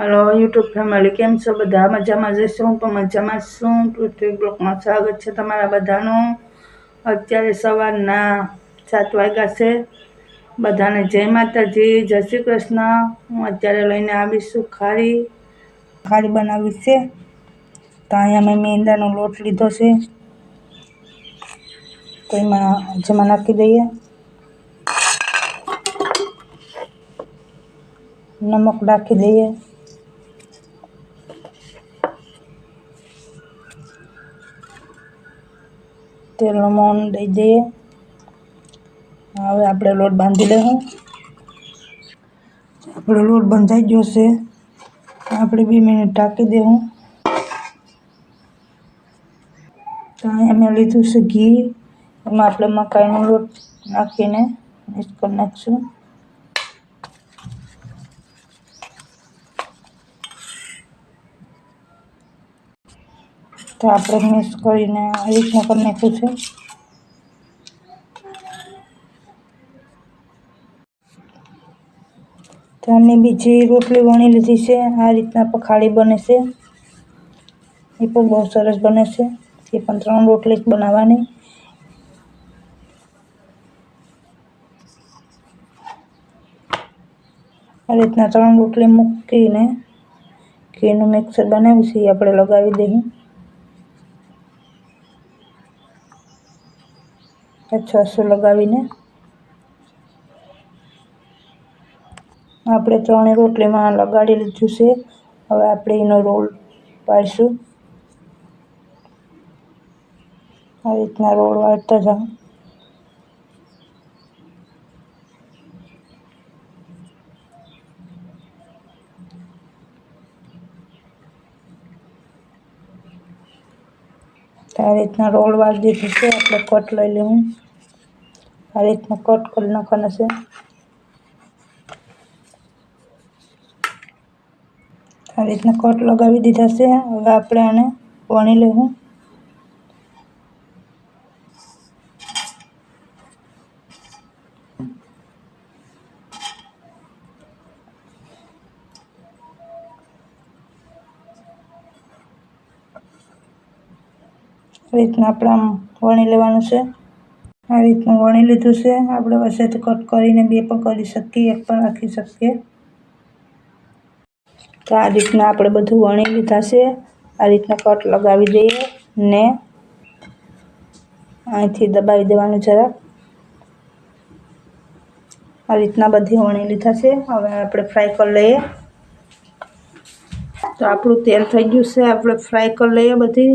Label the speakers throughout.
Speaker 1: Hello YouTube family કેમ છો બધા? મજામાં જઈશું હું પણ મજામાં છું. પૃથ્વી બ્લોકમાં સ્વાગત છે તમારા બધાનું. અત્યારે સવારના સાત વાગ્યા છે. બધાને જય માતાજી, જય શ્રી કૃષ્ણ. હું અત્યારે લઈને આવીશું ખારી. ખારી બનાવી છે. તો અહીંયા મેં મેંદાનો લોટ લીધો છે. તો જેમાં નાખી દઈએ. નમક નાખી દઈએ. તેલનો મોણ દઈ દઈએ. હવે આપણે લોટ બાંધી લઈશું આપણો લોટ બંધાઈ ગયો છે. આપણે બે મિનિટ ટાંકી દેવું. અહીંયા મેં લીધું છે ઘી. એમાં આપણે મકાઈનો લોટ નાખીને મિક્સ કરી નાખીશું. તો આપણે મિક્સ કરીને આ રીતના કરી નાખ્યું છે. તો બીજી રોટલી વણી લીધી છે. આ રીતના પખાળી બને છે. એ પણ બહુ સરસ બને છે. એ પણ ત્રણ રોટલી જ બનાવવાની. આ રીતના ત્રણ રોટલી મૂકીને ઘીનું મિક્સર બનાવ્યું છે. એ આપણે લગાવી દઈએ. છસો લગાવીને? આપણે ત્રણેય રોટલીમાં લગાડી લીધું છે. હવે આપણે એનો રોલ પાડીશું. આ રીતના રોલ વાળતા જાઓ. આ રીતના રોલ વાળી દીધું છે આપણે કટ લઈ લેવું આ રીતના કટ કરી નાખવાના છે. આ રીતના કટ લગાવી દીધા છે. હવે આપણે આને વણી લેવું. રીતના આપણે આમ વણી લેવાનું છે. આ રીતનું વણી લીધું છે. આપણે વચ્ચેથી કટ કરીને બે પણ કરી શકીએ, એક પણ રાખી શકીએ. તો આ રીતના આપણે બધું વણી લીધા છે. આ રીતના કટ લગાવી દઈએ ને અહીંથી દબાવી દેવાનું જરાક. આ રીતના બધી વણી લીધા છે. હવે આપણે ફ્રાય કરી લઈએ. તો આપણું તેલ થઈ ગયું છે. આપણે ફ્રાય કરી લઈએ બધી.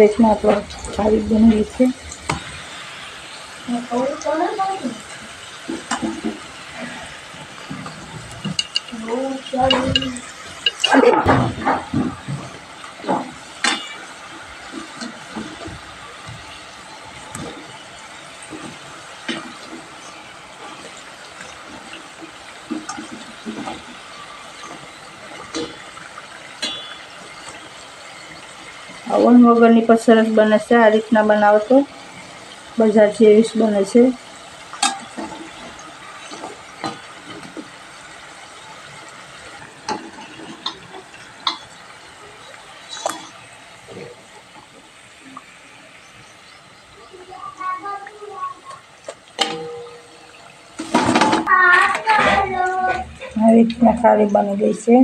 Speaker 1: આ રીતના આપણે ખારી બનાવી છે ઓવન વગરની પણ સરસ બને છે, આ રીતના બનાવો તો બજાર જેવી જ બને છે. આ રીતના સારી બની ગઈ છે.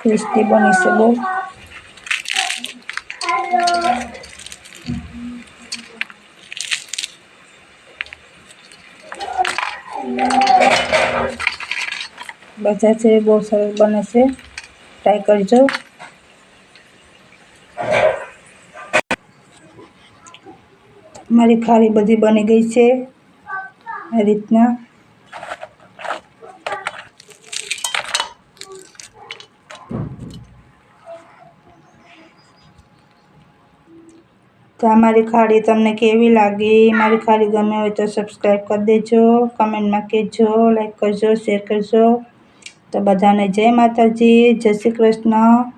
Speaker 1: ક્રિસ્પી બની છે બહુ. બધા છે, બહુ સરસ બને છે. ટ્રાય કરજો. મારી ખારી બધી બની ગઈ છે. આ રીતના. તો આ મારી ખાડી તમને કેવી લાગી? મારી ખાડી ગમે હોય તો સબસ્ક્રાઈબ કરી દેજો કમેન્ટમાં કહેજો લાઈક કરજો શેર કરજો. તો બધાને જય માતાજી, જય શ્રી કૃષ્ણ.